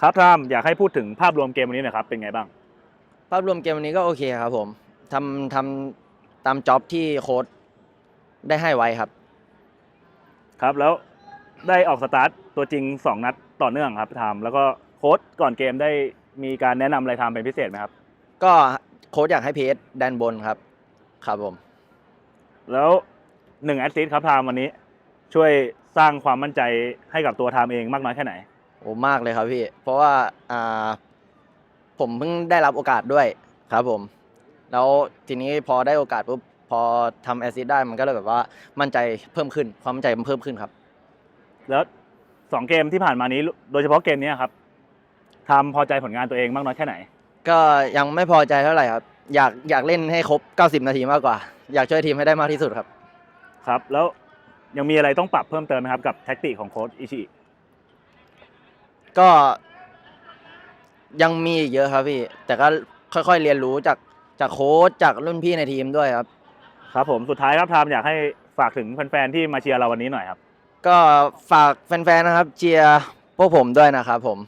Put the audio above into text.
ครับทามอยากให้พูดถึงภาพรวมเกมวันนี้หน่อยครับเป็นไงบ้าง ภาพรวมเกมวันนี้ก็โอเคครับผมทำทำตามจ็อบที่โค้ดได้ให้ไว้ครับ ครับแล้วได้ออกสตาร์ทตัวจริง 2 นัดต่อเนื่องครับทามแล้วก็โค้ชก่อนเกมได้มีการแนะนำอะไรทามเป็นพิเศษไหมครับ ก็โค้ดอยากให้เพจแดนบนครับ ครับผม แล้วหนึ่งแอสซิสต์ครับทามวันนี้ช่วยสร้างความมั่นใจให้กับตัวทามเองมากน้อยแค่ไหน โอ้มากเลยครับพี่ เพราะว่าอ่าผมเพิ่งได้รับโอกาสด้วยครับผม แล้วทีนี้พอได้โอกาสปุ๊บพอทำแอสซิสได้มันก็เลยแบบว่ามั่นใจเพิ่มขึ้น ความมั่นใจมันเพิ่มขึ้นครับ แล้วสองเกมที่ผ่านมานี้โดยเฉพาะเกมเนี้ยครับทำพอใจผลงานตัวเองมากน้อยแค่ไหน ก็ยังไม่พอใจเท่าไหร่ครับ อยากอยากเล่นให้ครบ 90 นาทีมากกว่า อยากช่วยทีมให้ได้มากที่สุดครับ ครับ แล้วยังมีอะไรต้องปรับเพิ่มเติมไหมครับกับแท็กติกของโค้ชอิชิ ก็ยังมีอีกเยอะครับพี่ แต่ก็ค่อยๆเรียนรู้จากจากโค้ชจากรุ่นพี่ในทีมด้วยครับ ครับผมสุดท้ายครับทามอยากให้ฝากถึงแฟนๆที่มาเชียร์เราวันนี้หน่อยครับ ก็ฝากแฟนๆนะครับ เชียร์พวกผมด้วยนะครับผม